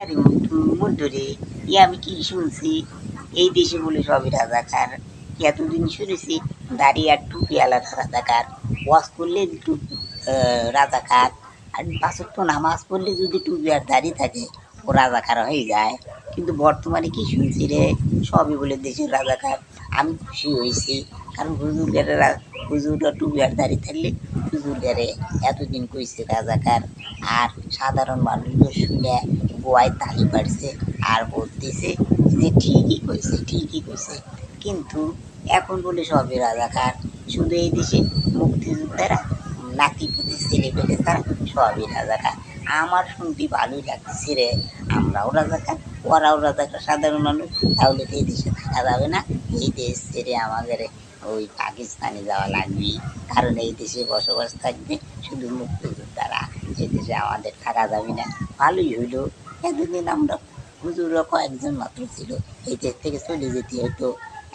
আরে মধ্যরে ই আমি কি শুনছি? এই দেশে বলে সবই রাজা রাজাকার এতদিন শুনেছি দাড়ি আর টুপি আলাদা রাজা রাজাকার। ওয়াশ করলে আহ, রাজাকার। আর পাঁচক তো নামাজ পড়লে যদি টুপি আর দাড়ি থাকে ও রাজা রাজাকার হয়ে যায়। কিন্তু বর্তমানে কি শুনছি রে? সবই বলে দেশের রাজা রাজাকার। আমি খুশি হয়েছি। কারণ হুজুরের হুজুররা টুপি আর দাড়ি থাকলে হুজুরের এতদিন কইছে রাজাকার। আর সাধারণ মানুষগুলো শুনে গোয়ায় তালি পারছে আর বলতেছে যে ঠিকই কইছে ঠিকই কইছে। কিন্তু এখন বলে সবই রাজাকার। শুধু এই দেশে মুক্তিযোদ্ধারা নাতি পুতি ছেলে পেলে তারা সবই রাজাকার। আমার শুনতে ভালোই লাগতেছে রে। আমরাও রাজাকার, ওরাও রাজাকার, সাধারণ মানুষ। তাহলে এই দেশে থাকা যাবে না। এই দেশ ছেড়ে আমাদের ওই পাকিস্তানে যাওয়া লাগবে কারণ এই দেশে বসবাস থাকবে শুধু মুক্তিযোদ্ধারা। এই দেশে আমাদের থাকা যাবে না। ভালোই হইল। এতদিন আমরা হুজুররা কয়েকজন মাত্র ছিল, এই দেশ থেকে চলে যেতে হতো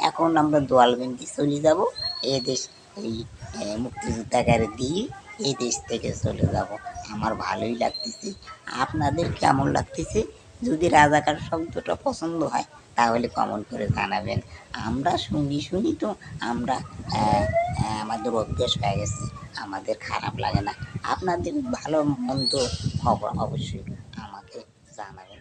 এখন আমরা দোয়াল দোয়ালবেন্দি চলে যাব, এই দেশ এই মুক্তিযোদ্ধাকারে দিয়ে এই দেশ থেকে চলে যাব। আমার ভালোই লাগতেছে। আপনাদের কেমন লাগতেছে? যদি রাজাকার শব্দটা পছন্দ হয়, তাহলে কমন করে জানাবেন। আমরা শুনি শুনি তো আমরা আমাদের অভ্যেস হয়ে গেছে। আমাদের খারাপ লাগে না। আপনাদের ভালো মন্দ খবর অবশ্যই আমাকে জানাবেন